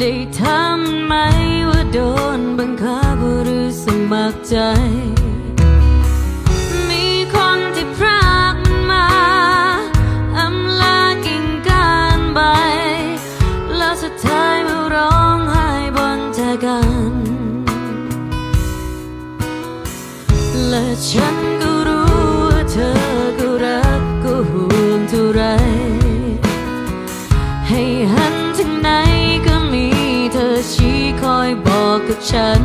ได้ทำไหมว่าโดนบังคับหรือสมัครใจ ฉัน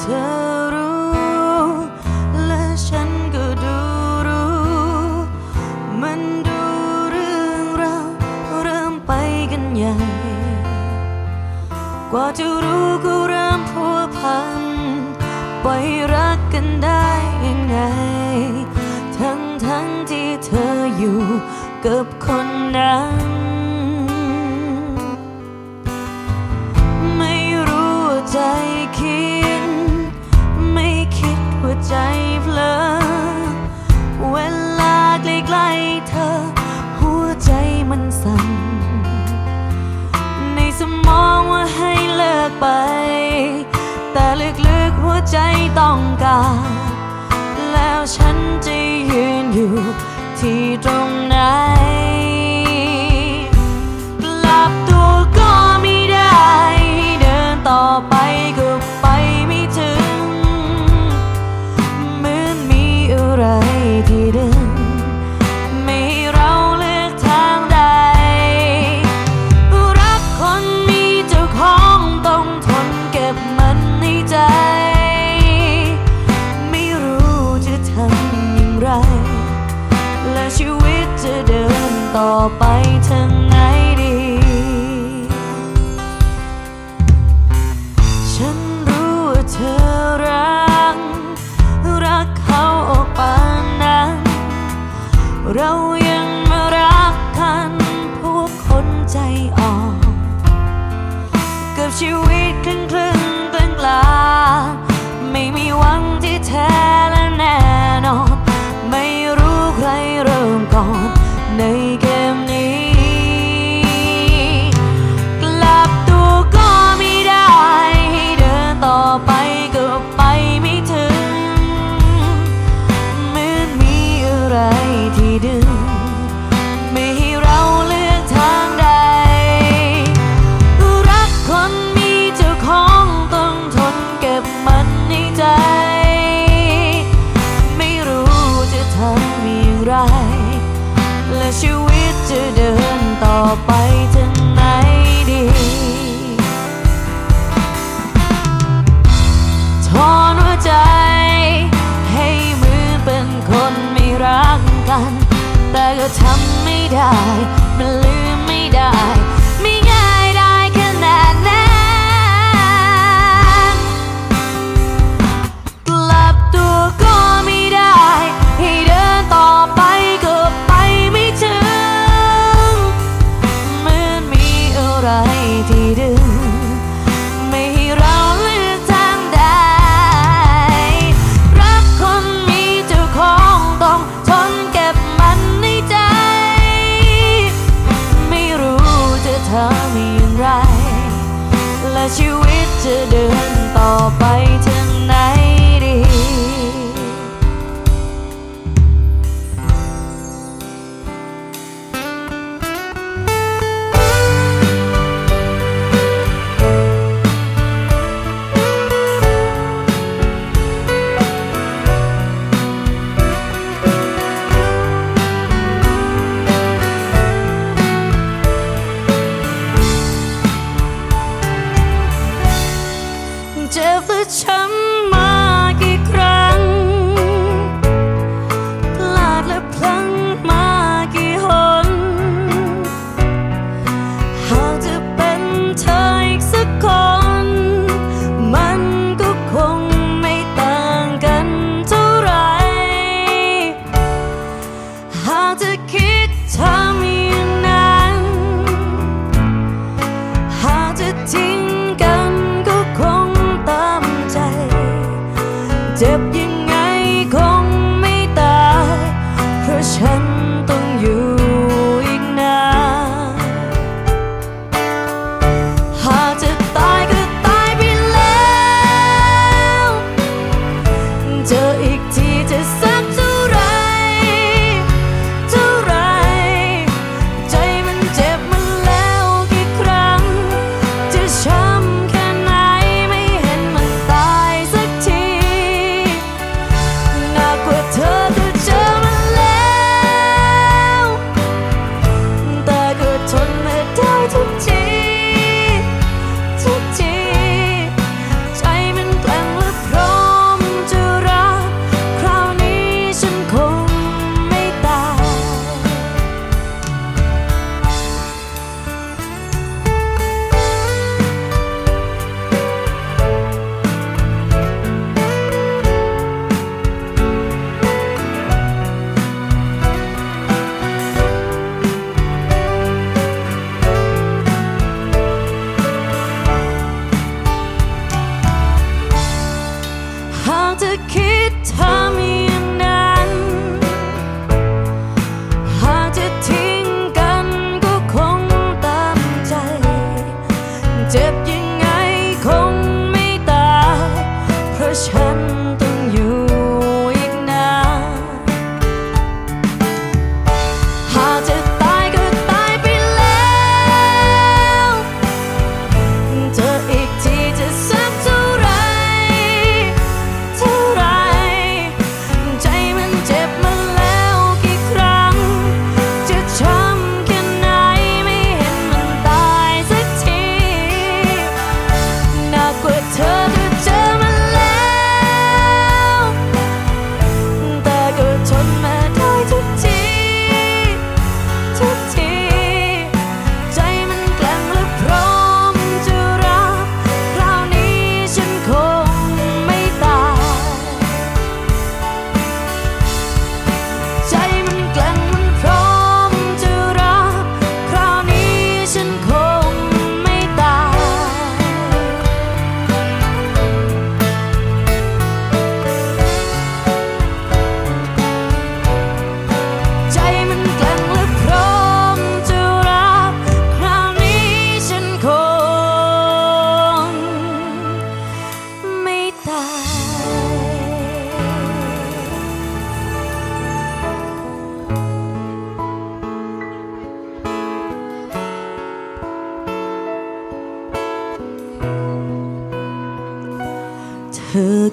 เธอรู้ และฉันก็ดูรู้ มันดูเรื่องราวเริ่มไปกันใหญ่ กว่าจะรู้ก็เริ่มพัวพันไปรักกันได้ยังไง ทั้งทั้งที่เธออยู่กับคนนั้น 风格 เรายังมารักกันพวกคนใจอ่อนกับชีวิตคลื่น ได้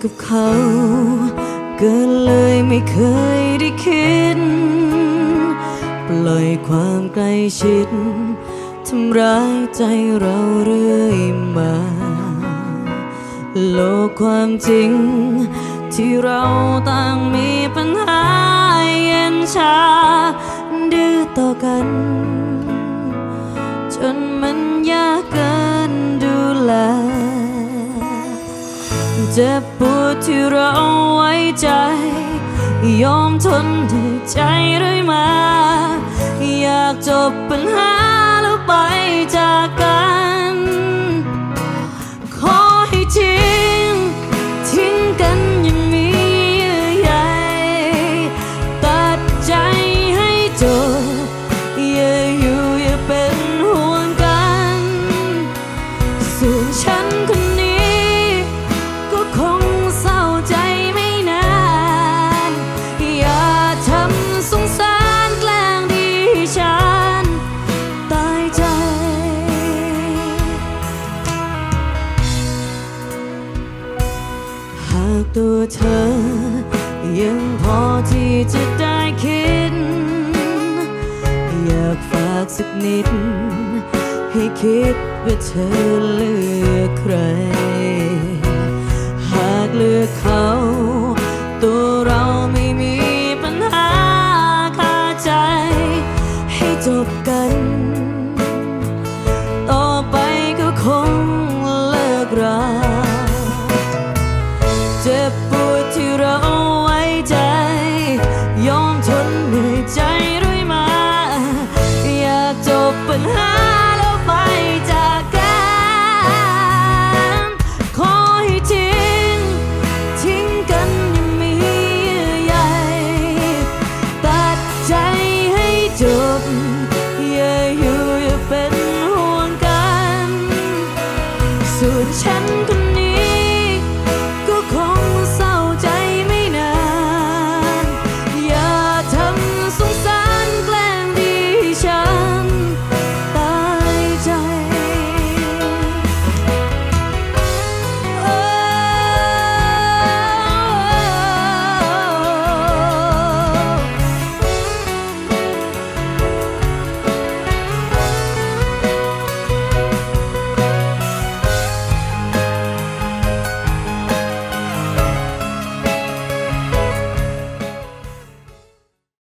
กับเขา เกินเลยไม่เคยได้คิด ปล่อยความใกล้ชิดทำร้ายใจเราเรื่อยมา โลกความจริง ที่เราต่างมีปัญหาเย็นชา ดื้อต่อกัน จนมันยากเกินดูแล เจ็บปวดที่เราไว้ใจ ยอมทนด้วยใจเรื่อยมา อยากจบปัญหาแล้วไปจากกัน เธอ ยังพอที่จะได้คิด อยากฝากสักนิด ให้คิดว่าเธอเลือกใคร หากเลือกเขา